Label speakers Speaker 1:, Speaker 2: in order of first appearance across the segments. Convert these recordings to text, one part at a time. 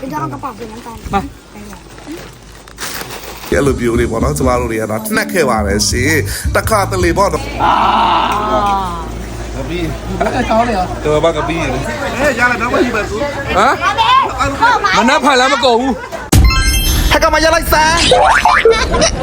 Speaker 1: ไปดูเอากระเป๋าสีน้ำตาล
Speaker 2: มา
Speaker 1: ไปเลย
Speaker 3: အဲ့လိုမျိုးတွေပေါ့နော်ကျမတို့တွေကတော့နှက်ခဲ့ပါတယ်ရှင်တစ်ခါတလေပေါ့နော်ကပီးတော်ဘာကပီးအဲရလာတော့မကြီးပါသူ
Speaker 2: ဟမ်မနှက်ဖန်လည်းမကုန်ဘူး
Speaker 3: ထက်ကမရလိုက်စမ်း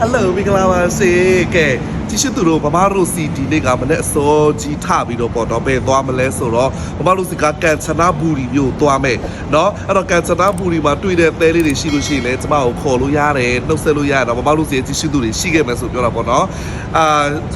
Speaker 3: ဟယ်လိုမင်္ဂလာပါစေကဲ ကြည့်ရှုသူတို့ဗမာတို့စီဒီနေ့ကမနေ့အစောကြီးထပြီးတော့ပေါ့တော့ဘယ်သွားမလဲဆိုတော့ဗမာတို့စီကကန်ချနာဘူရီမျိုးသွားမယ်เนาะအဲ့တော့ကန်ချနာဘူရီမှာတွေ့တဲ့သဲလေးတွေရှိလို့ရှိရင်လည်းကျမကိုခေါ်လို့ရတယ်နှုတ်ဆက်လို့ရတယ်ဗမာတို့စီကြည့်ရှုသူတွေရှိခဲ့မယ်ဆိုပြောတာပေါ့နော်အာ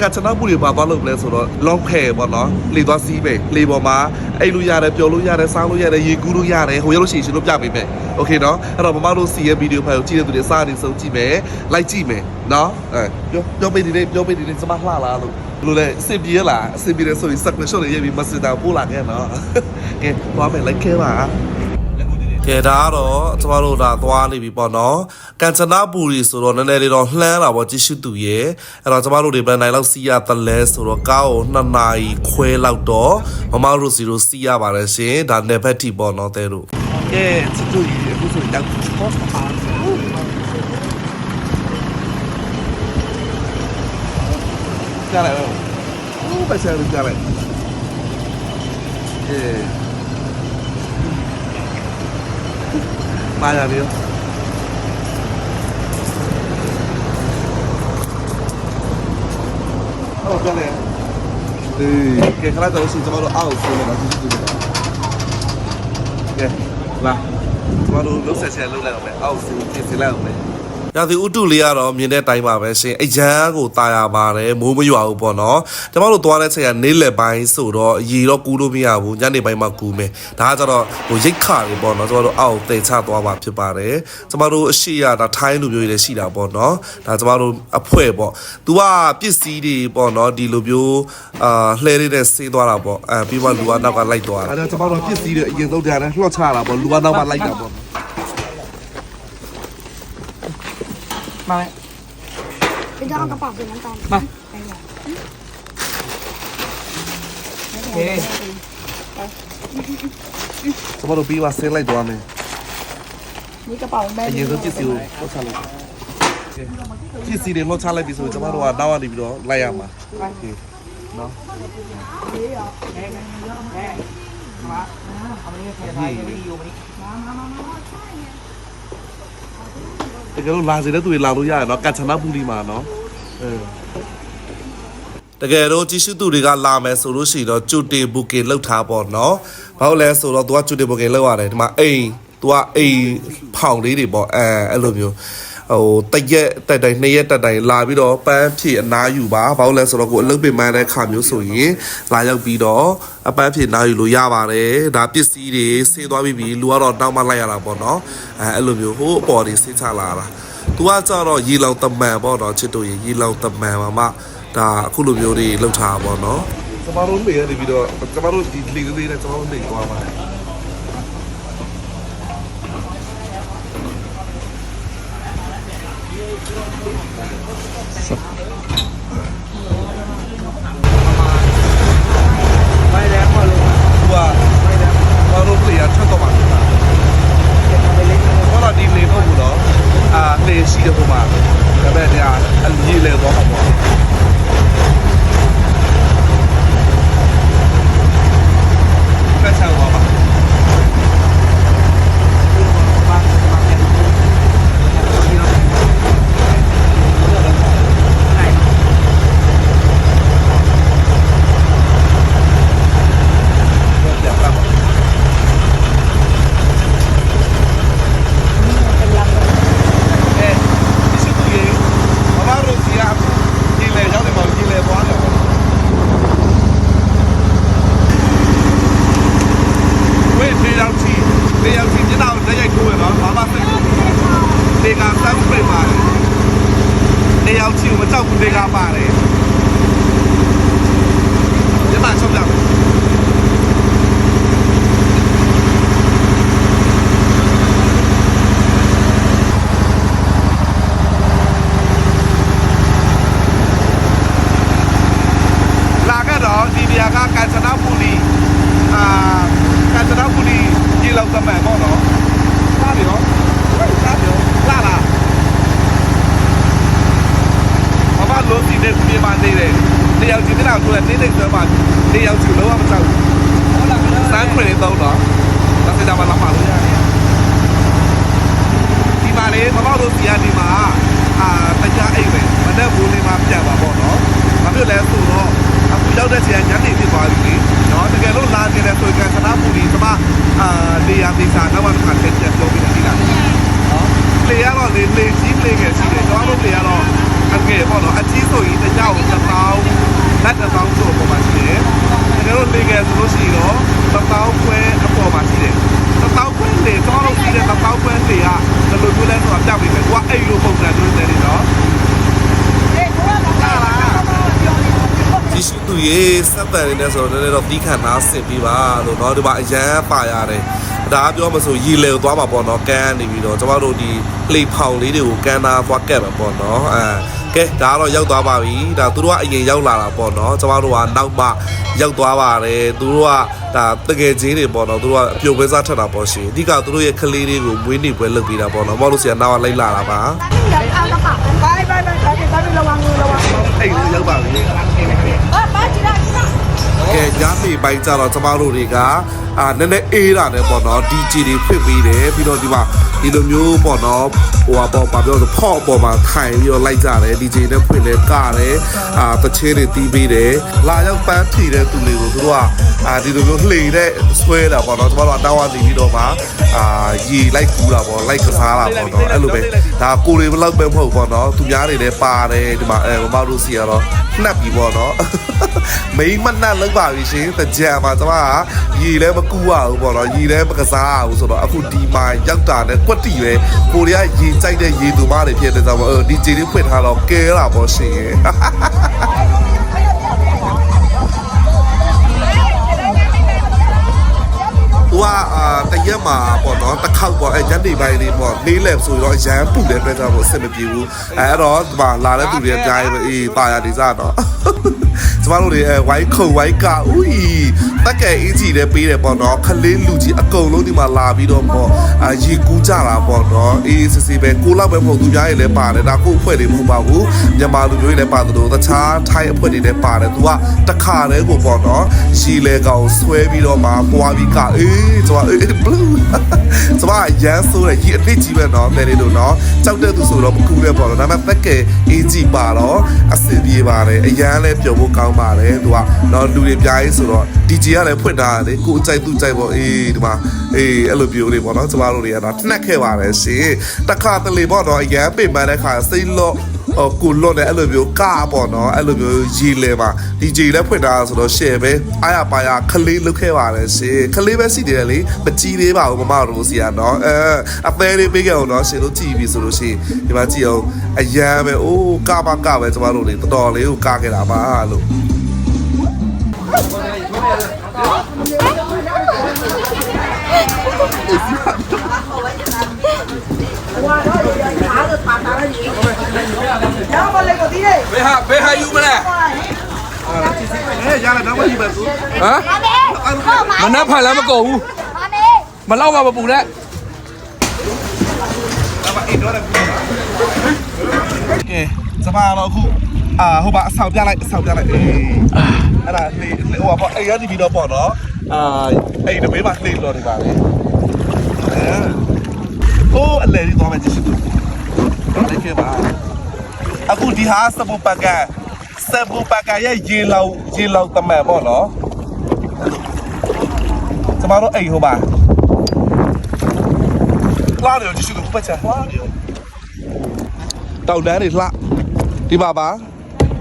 Speaker 3: ကန်ချနာဘူရီမှာသွားလို့မလဲဆိုတော့ long hair ပေါ့နော်လေသွားစီးပဲလေပေါ်မှာအိတ်လို့ရတယ်ပျော်လို့ရတယ်စားလို့ရတယ်ရေကူးလို့ရတယ်ဟိုရလို့ရှိရင်ရှင်တို့ပြပေးမယ် โอเคเนาะအဲ့တော့ဗမာတို့စီရဲ့ဗီဒီယိုဖိုင်ကိုကြည့်တဲ့သူတွေစားနေဆုံးကြည့်မယ်လိုက်ကြည့်မယ်เนาะအဲပြောပြောပေးဒီလေးပြောပေးဒီလေးစမလှလာလို့ဘယ်လိုလဲအစ်ပြေးလားအစ်ပြေးတယ်ဆိုရင် subscription တွေရေးပြီး messenger ပို့လာခဲ့နော်ကဲသွားမယ်လိုက်ခဲပါကဲဒါကတော့ကျမတို့ဒါသွားနေပြီပေါ့နော်ကန်ချနာပူရီဆိုတော့နည်းနည်းလေးတော့လှမ်းလာပေါ့ကြည့်ရှုသူရေအဲ့တော့ကျမတို့တွေဘယ်နိုင်လောက်စီးရတလဲဆိုတော့ကားကို2နာရီခွဲလောက်တော့မမတို့စီတို့စီးရပါတယ်ရှင်ဒါနယ်ဘက်တီပေါ့နော်တဲတို့ ကဲချစ်သူကြီးအခုဆိုရင်တော့ post ပါကြားလိုက်တော့ဦးပဲဆက်လို့ကြားလိုက်အေးမာရပြီဟုတ်ကဲ့ လေအေးကဲခလာတော့စီကျမတို့အောက်ဆိုးနေတာကြည့်ကြည့်ကြည့်ကဲလာကျမတို့လုံးဆက်ဆက်လုံးလိုက်အောင်လေအောက်ဆိုးပြင်စလိုက်အောင်လေ ရာသီဥတုလေးကတော့မြင်တဲ့အတိုင်းပါပဲရှင်အရန်ကိုตายရပါတယ်မိုးမရွာဘူးပေါ့နော်ကျမတို့သွားတဲ့ချိန်ကနေလက်ပိုင်းဆိုတော့ရေတော့ကူးလို့မရဘူးညနေပိုင်းမှာကူးမယ်ဒါကကြတော့ဟိုရိတ်ခါတွေပေါ့နော်ကျမတို့အောက်တိတ်ချသွားမှာဖြစ်ပါတယ်ကျမတို့အရှိရဒါထိုင်းလူမျိုးတွေလည်းရှိတာပေါ့နော်ဒါကျမတို့အဖွဲပေါ့ तू ကပစ္စည်းတွေပေါ့နော်ဒီလိုမျိုးအာလှဲလေးနဲ့ဆေးသွားတာပေါ့အဲပြီးမှလူကနောက်ကလိုက်သွားတာအဲဒါကျမတို့ပစ္စည်းတွေအရင်ဆုံးတရားနဲ့လှော့ချတာပေါ့လူကနောက်မှလိုက်တာပေါ့
Speaker 2: มาไหม
Speaker 1: เป็นจะเอาก
Speaker 2: ระเป๋า
Speaker 3: สีน้ำตาลมาโอเค
Speaker 1: Tomar no pi va
Speaker 3: a ser la igual, me. นี่กระเป๋าแม่ Ay, eso que si lo chale. ที่สีเดียวรสชาติอะไรพิเศษจะมาดูว่า
Speaker 2: ดาวันนี้พี่น้องไล่ะมาเคเนาะ
Speaker 3: တကယ်လို့လာစေတဲ့သူတွေလာလို့ရတယ်နော်ကတ်ချနာပူလီမှာနော်အဲတကယ်တော့ကြီးစုသူတွေကလာမယ်ဆိုလို့ရှိရင်တော့ကျူတီဘူကင်လောက်ထားပေါ့နော်ဘာလို့လဲဆိုတော့ तू ကကျူတီဘူကင်လောက်ရတယ်ဒီမှာအိမ် तू ကအိမ်ဖောင်လေးတွေပေါ့အဲအဲ့လိုမျိုး ဟိုတရက်တက်တိုင်းနှစ်ရက်တက်တိုင်းလာပြီးတော့ပန်းဖြည့်အနားယူပါဘာလို့လဲဆိုတော့ကိုအလုပ်ပင်ပန်းတဲ့ခါမျိုးဆိုရင်လာရောက်ပြီးတော့အပန်းဖြည့်နားယူလို့ရပါတယ်ဒါပစ္စည်းတွေဆေးသွားပြီးပြီလူကတော့တောင်းမလိုက်ရတာပေါ့နော်အဲအဲ့လိုမျိုးဟိုးအပေါ်တွေဆေးချလာတာ तू ကကြတော့ရေလောင်တမန်ပေါ့နော်ချစ်တို့ရေရေလောင်တမန်ပါမှဒါအခုလိုမျိုးတွေလောက်ထားပါပေါ့နော်ကျမတို့နေရပြီးတော့ကျမတို့ဒီလီလေးနဲ့ကျမတို့နေသွားပါတယ် ရထွက်တော့မှာလဲဘာလို့ဒီလေတော့ဘူးတော့အာလေရှိတဲ့ပုံမှာဒါပေမဲ့တရားအလီလေတော့မှာပေါ့ မလေးသုံးတော့ဒါစစ်တာမလာမှာလို့ရတယ်ဒီမှာလေမပေါ့လို့စီရဒီမှာအာတခြားအိမ်ပဲမနဲ့ဘူးလေးမှာပြန်ပါပေါ့နော်ဘာဖြစ်လဲဆိုတော့အခုရောက်တဲ့ချိန်ကညနေဖြစ်သွားပြီနော်တကယ်လို့လာနေတယ်ဆိုရင်ခဏပူပြီးသမားအာနေရာဒေသနောက်မှတစ်ခါဆက်ပြန်ပြောပြီးတာဒီလားနော်လေရတော့လေလေကြီးလေငယ်ရှိတယ်ကျွန်တော်တို့လေရတော့အငယ်ပေါ့နော်အကြီးဆိုရင်တခြားကို1000 ရေစက်တန်နေဆိုတော့လည်းတော့ပြီးခံနာဆင်ပြီးပါလို့เนาะဒီမှာအရန်ပါရတယ်ဒါကပြောမဆိုရီလေကိုသွားမှာပေါ့เนาะကန်းနေပြီးတော့ကျမတို့ဒီလေဖောင်လေးတွေကိုကန်းနာသွားကက်မှာပေါ့เนาะအဲကဲဒါကတော့ရောက်သွားပါပြီဒါသူတို့ကအရင်ရောက်လာတာပေါ့เนาะကျမတို့ကနောက်မှရောက်သွားပါတယ်သူတို့ကဒါတကယ်ချင်းတွေပေါ့เนาะသူတို့ကအပြုတ်ပဲစားထက်တာပေါ့ရှင်အဓိကသူတို့ရဲ့ကလေးလေးကိုမွေးနေ့ပွဲလုပ်ပေးတာပေါ့เนาะမဟုတ်လို့ဆရာနောက်ကလိုက်လာတာပါ
Speaker 1: เดี๋ยวเอากระเป๋าไปไปไปไปไปไประวังมือระวังมือ
Speaker 3: အဲ့လိုရောက်ပါပြီ
Speaker 1: เออไปจีน่าจีน่า
Speaker 3: ကဲညနေပိုင်းကျတော့ကျမတို့တွေကအာနည်းနည်းအေးတာနဲ့ပေါ့နော် DJ တွေဖွင့်ပေးတယ်ပြီးတော့ဒီမှာဒီလိုမျိုးပေါ့နော်ဟိုပါပေါ့ဗာပြောဆိုဖော့ပေါ်မှာထိုင်ပြီးတော့လိုက်ကြတယ် DJ နဲ့ဖွင့်လဲကတယ်အာတချင်းတွေတီးပေးတယ်လာရောက်ပန်းဖြီတဲ့သူတွေကိုသူတို့ကအာဒီလိုမျိုးလှေတဲ့ဆွဲတာပေါ့နော်ကျမတို့အတောင်းအစီပြီးတော့မှအာရီလိုက်ကူးတာပေါ့လိုက်ကစားတာပေါ့နော်အဲ့လိုပဲဒါကိုတွေဘယ်လောက်ပဲမဟုတ်ပေါ့နော်သူများတွေလည်းပါတယ်ဒီမှာအဲမမတို့စီကတော့နှက်ပြီပေါ့နော် မိမနှက်လောက်ပါပြီရှင်တကြံမှာကျမကရီလည်းမကူရဘူးပေါ့နော်ရီလည်းမကစားရဘူးဆိုတော့အခုဒီမှာရောက်တာနဲ့ကွက်တီပဲကိုရီးယားရီကြိုက်တဲ့ရီသူမတွေဖြစ်နေကြပါတော့ဒီဂျီလေးဖွင့်ထားတော့ကဲလာပေါ့ရှင်သူကအာတရက်မှာပေါ့နော်တစ်ခေါက်ပေါ့အဲညနေပိုင်းလေးပေါ့လေးလည်ဆိုတော့ရမ်းပူတဲ့အတွက်ကြောင့်မို့အဆင်မပြေဘူးအဲအဲ့တော့ဒီမှာလာတဲ့သူတွေအများကြီးပဲအေးပါရနေကြတော့ ကျမတို့တွေအဲဝိုင်းခုံဝိုင်းကဦးတက်ကဲအင်းကြီးလည်းပေးတယ်ပေါ့နော်ခလေးလူကြီးအကုန်လုံးဒီမှာလာပြီးတော့ပေါ့အာရေကူးကြတာပေါ့နော်အေးစစ်စစ်ပဲကိုလောက်ပဲမဟုတ်သူများတွေလည်းပါတယ်ဒါကို့အဖွဲ့တွေမဟုတ်ပါဘူးမြန်မာလူမျိုးတွေလည်းပါတယ်လို့တခြားထိုင်းအဖွဲ့တွေလည်းပါတယ်သူကတခါတည်းကိုပေါ့နော်ရှီလေကောင်ဆွဲပြီးတော့မှပွားပြီးကအေးကျွန်မအေး blue ကျွန်မရမ်းဆိုးတယ်ကြီးအစ်ကြီးပဲနော်တယ်နေလို့နော်ကြောက်တဲ့သူဆို တော့မကူလည်းပေါ့နော်ဒါပေမဲ့တက်ကဲအေးကြီးပါတော့အဆင်ပြေပါတယ်အရန်လည်းပျော်ဖို့ကောင်းပါတယ်သူကနော်လူတွေပြားရေးဆိုတော့ DJ ကလည်းဖွင့်ထားတယ်ကိုအကြိုက်သူကြိုက်ပေါ့အေးဒီမှာအေးအဲ့လိုပြောနေပေါ့နော်ကျွန်တော်တို့တွေကတော့နှက်ခဲ့ပါတယ်ရှင်တခါတလေပေါ့နော်အရန်ပင်ပန်းတဲ့ခါစိတ်လော့ဟို ကိုလွတ်တဲ့အဲ့လိုမျိုးကားပေါ့နော်အဲ့လိုမျိုးရီလဲပါ DJ လည်းဖွင့်ထားဆိုတော့ share ပဲအားရပါရခလေးလုတ်ခဲ့ပါတယ်ရှင်ခလေးပဲရှိတယ်လေမကြည့်သေးပါဘူးမမတို့စီကနော်အဲအသေးလေးပေးခဲ့အောင်နော်ရှင်တို့ကြည့်ပြီဆိုလို့ရှိရင်ဒီမှာကြည့်အောင်အရန်ပဲအိုးကပါကပဲကျွန်တော်တို့လေတော်တော်လေးကိုကခဲ့တာပါလို့
Speaker 1: တော့မလဲကိုဒီလေ
Speaker 2: ဘယ်ဟာဘယ်ဟာယူမလဲ
Speaker 3: အဲရလာတော့မယူပါဘူး
Speaker 2: ဟမ်
Speaker 1: မမေဟုတ်မ
Speaker 2: မနှက်ဖန်လည်းမကုန်ဘူး
Speaker 1: မမေ
Speaker 2: မလောက်ပါမပူနဲ့
Speaker 3: ကဲစပါတော့အခုအာဟိုပါအဆောင်ပြလိုက်အဆောင်ပြလိုက်အေးအဲ့ဒါလေဟိုပါပေါ့အဲ့ရဒီဗီတော့ပေါ့နော်အာအဲ့ဒီမေးပါလေတော့ဒီပါလေအဲဟိုအလဲကြီးသွားမယ်ကြည့်စစ် တယ်ကဲပါအခုဒီဟာစပူပကစပူပကရဲ့ရေလောက်ရေလောက်တမန်ပေါ့နော်ကျမတို့အိမ်ဟိုပါလှတယ်ကြည့်ရှုပတ်ချာလှတယ်တောက်တန်းတွေလှဒီပါပါ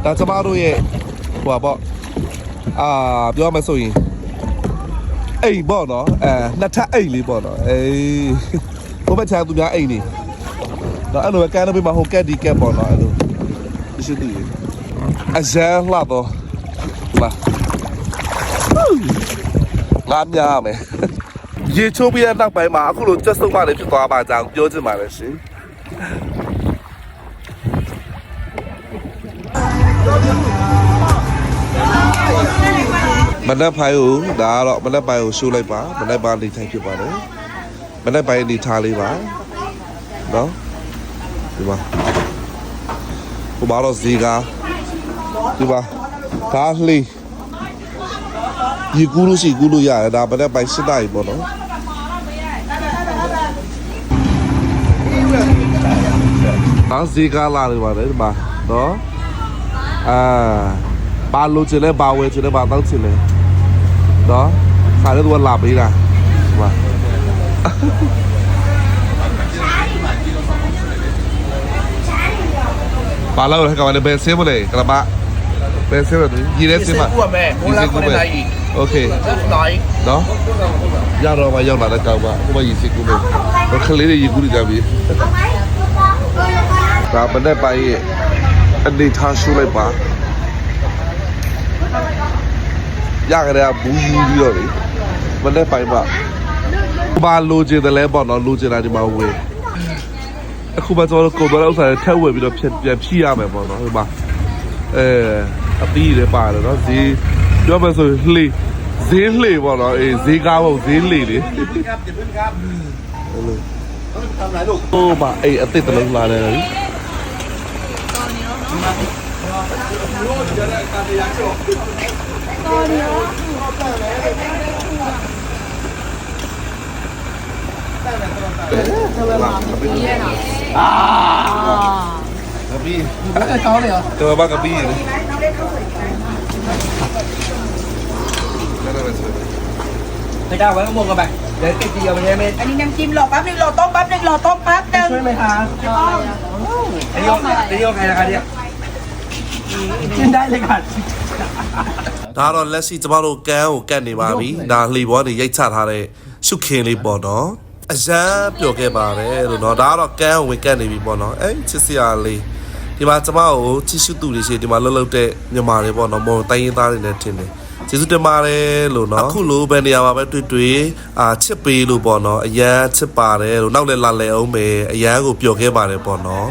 Speaker 3: ဒါကျမတို့ရဲ့ဟိုပါပေါ့အာပြောမယ်ဆိုရင်အိမ်ပေါ့နော်အဲနှစ်ထပ်အိမ်လေးပေါ့နော်အေးဟိုဘက်ချာသူများအိမ်နေ တော့အဲ့လိုပဲကန်းတော့ပြမှာဟိုကက်ဒီကက်ပေါ့နော်အဲ့လိုကြည့်ရှုသူရဲ့အဇန်လှတော့လာငါမြားမယ်ရေချိုးပြီးတဲ့နောက်ပိုင်းမှာအခုလိုကြက်စုပ်မှလည်းဖြစ်သွားပါကြောင်းပြောချင်ပါတယ်ရှင်မနက်ပိုင်းကိုဒါကတော့မနက်ပိုင်းကိုရှိုးလိုက်ပါမနက်ပိုင်းနေထိုင်ဖြစ်ပါတယ်မနက်ပိုင်းနေထားလေးပါနော် ဒီမှာဟိုမှာတော့ဇီကာဒီမှာဒါလှေးရေကူးလို့ရှိရင်ကူးလို့ရတယ်ဒါမနေ့ပိုင်း၈နာရီပေါ့နော်အာဇီကာလာနေပါတယ်ဒီမှာနော်အာဘာလို့ချင်လဲဘာဝယ်ချင်လဲဘာတောက်ချင်လဲနော်ခါလည်းသူကလာပေးတာဒီမှာ Palauro acabando de vencer, moleque. Acabar. Vencer, moleque. Direto em cima. Dizer como é. Okay. Đó. Ra rồi mà giao lại là cầu mà.
Speaker 1: Cũng bao gì xin của mình. Còn khá
Speaker 3: lý là gì cũng
Speaker 1: được làm gì.
Speaker 3: Và bên đây bài anh đi tha xuống lại bà. Giá cái này bú dư đi rồi. Bên đây bài mà. Ba lô chê ta lẽ bọn nó lô chê ta đi bao quê. အနေထားရှုလိုက်ပါရကြတဲ့ဘူးယူပြီးတော့လေမနေ့ပိုင်းမှာဘာလိုချင်တယ်လဲပေါ့နော်လိုချင်တာဒီမှာဝယ်အခုမှကျွန်တော်ကိုတော်တဲ့ဥစ္စာတွေထက်ဝယ်ပြီးတော့ပြန်ပြန်ဖြည့်ရမယ်ပေါ့နော်ဒီမှာအဲအပီးတွေပါတယ်နော်ဈေးပြောမယ်ဆိုလှေဈေးလှေပေါ့နော်အေးဈေးကားပေါ့ဈေးလှေလေ
Speaker 1: ครับอย่าเพิ่งครับทำไรลูก
Speaker 3: ဟိုမှာအေးအစ်စ်တစ်လုံးလာတ ယ်လေကပီး
Speaker 1: ไม่ได้เขาเลยเหรอ
Speaker 3: တော်ပါကပီးလေนั่นแหละสิ
Speaker 1: ไม่ได้ไว้ข้างบนกันไปเดี๋ยวติดเดียวไปใช่ไหม
Speaker 4: อันนี้น้ำจิ้มรอแป๊บนึงรอต้มแป๊บนึงรอต้มแป๊บนึง
Speaker 1: ช่วยไหมคะอันนี้อันนี้ใครนะคะเนี่ยกินได้เลยค่ะ
Speaker 3: ဒါကတော့လက်ရှိကျမတို့ကန်းကိုကတ်နေပါပြီဒါလှေဘောနေရိုက်ချထားတဲ့ရှုခင်းလေးပေါ့နော် အရန်ပျော်ခဲ့ပါတယ်လို့နော်ဒါကတော့ကန်းကိုဝင်ကတ်နေပြီပေါ့နော်အဲချစ်စရာလေးဒီမှာကျမကိုချစ်ရှုသူတွေရှိဒီမှာလှုပ်လှုပ်တဲ့မြန်မာတွေပေါ့နော်မော်တိုင်းရင်းသားတွေနဲ့ထင်တယ်ကျေးဇူးတင်ပါတယ်လို့နော်အခုလိုပဲနေရာမှာပဲတွေ့တွေ့အာချစ်ပေးလို့ပေါ့နော်အရန်ချစ်ပါတယ်လို့နောက်လည်းလာလဲအောင်မယ်အရန်ကိုပျော်ခဲ့ပါတယ်ပေါ့နော်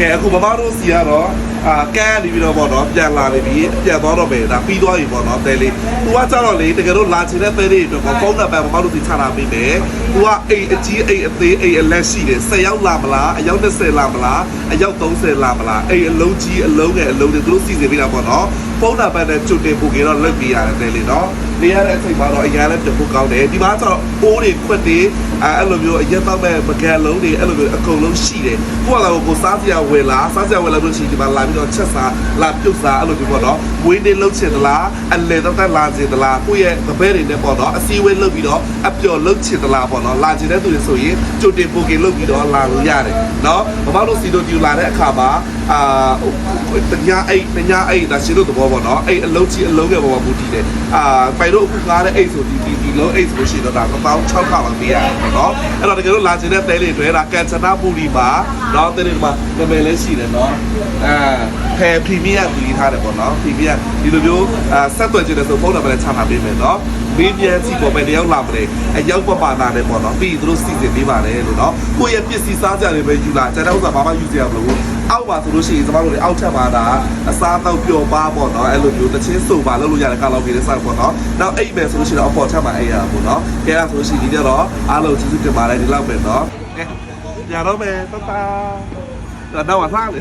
Speaker 3: ကဲအခုမမတို့စီကတော့အာကန်းနေပြီးတော့ပေါ့နော်ပြန်လာနေပြီပြန်သွားတော့ပဲဒါပြီးသွားပြီပေါ့နော်တဲလေး။ तू ကကြတော့လေတကယ်တော့လာချင်တဲ့တဲလေးတွေတော့ဖုန်းနံပါတ်မမတို့စီချတာပေးမယ်။ तू ကအိတ်အကြီးအိတ်အသေးအိတ်အလက်ရှိတယ်10ရောက်လာမလားအယောက်20လာမလားအယောက်30လာမလားအိတ်အလုံးကြီးအလုံးငယ်အလုံးတွေသူတို့စီစဉ်ပေးတာပေါ့နော်။ဖုန်းနံပါတ်နဲ့ကြိုတင်ပို့ကြတော့လုပ်ပေးရတယ်တဲလေးနော်။နေရတဲ့အချိန်မှာတော့အရင်လည်းပြန်ဖို့ကောင်းတယ်ဒီမှာကျတော့အိုးတွေခွက်တွေအဲအဲ့လိုမျိုးအရက်တော့မဲ့မကန်လုံးတွေအဲ့လိုမျိုးအကုန်လုံးရှိတယ်ကိုကလည်းကိုစားစရာဝယ်လာစားစရာဝယ်လာလို့ရှိရင်ဒီမှာလာပြီးတော့ချက်စားလာပြုတ်စားအဲ့လိုမျိုးပေါ့နော်ဝင်းနေလှုပ်ချင်သလားအလဲတော့တက်လာချင်သလားကိုယ့်ရဲ့သဘဲတွေနဲ့ပေါ့နော်အစည်းအဝေးလုပ်ပြီးတော့အပျော်လှုပ်ချင်သလားပေါ့နော်လာချင်တဲ့သူတွေဆိုရင်ကြိုတင်ပို့ကင်လုပ်ပြီးတော့လာလို့ရတယ်နော်မမတို့စီတို့ဒီလာတဲ့အခါမှာအာတညာအိတ်တညာအိတ်ဒါရှင်းလို့သဘောပေါ့နော်အိတ်အလုံးကြီးအလုံးငယ်ပေါ်မှာမူတည်တယ်အာပိုင်တို့အခုကားတဲ့အိတ်ဆိုဒီဒီဒီလုံးအိတ်ဆိုလို့ရှိရင်တော့ဒါ1600ခါလောက်ပေးရတယ်ပေါ့နော်အဲ့တော့တကယ်လို့လာချင်တဲ့တဲလေးတွေဒါကန်ချနာပူဒီမှာတော့တဲလေးမှာနာမည်လည်းရှိတယ်နော်အာဖယ်ပရီမီယံတည်ထားတယ်ပေါ့နော်ပရီမီယံဒီလိုမျိုးအာဆက်သွယ်ချင်တဲ့ဆိုဖုန်းနံပါတ်လည်းချထားပေးမယ်နော် မင်းပြန်စီပေါ်ပဲတယောက်လာမလဲအရောက်ပပနာတယ်ပေါ့နော်ပြီးသူတို့စီစဉ်ပေးပါတယ်လို့နော်ကိုယ့်ရဲ့ပစ္စည်းစားကြတယ်ပဲယူလာကျန်တဲ့ဥစ္စာဘာမှယူစရာမလိုဘူးအောက်ပါဆိုလို့ရှိရင်ကျမတို့တွေအောက်ထပ်ပါတာအစားတော့ပျော်ပါပေါ့နော်အဲ့လိုမျိုးတချင်းစုံပါလုပ်လို့ရတဲ့ကာလောက်ကြီးတဲ့ဆိုင်ပေါ့နော်နောက်အိတ်မယ်ဆိုလို့ရှိရင်တော့အပေါ်ထပ်မှာအိတ်ရတာပေါ့နော်ကဲအဲ့ဒါဆိုလို့ရှိရင်ဒီကြတော့အားလုံးကျေးဇူးတင်ပါတယ်ဒီလောက်ပဲနော်ကဲညတော့မယ်တတာတော့တော့စားလေ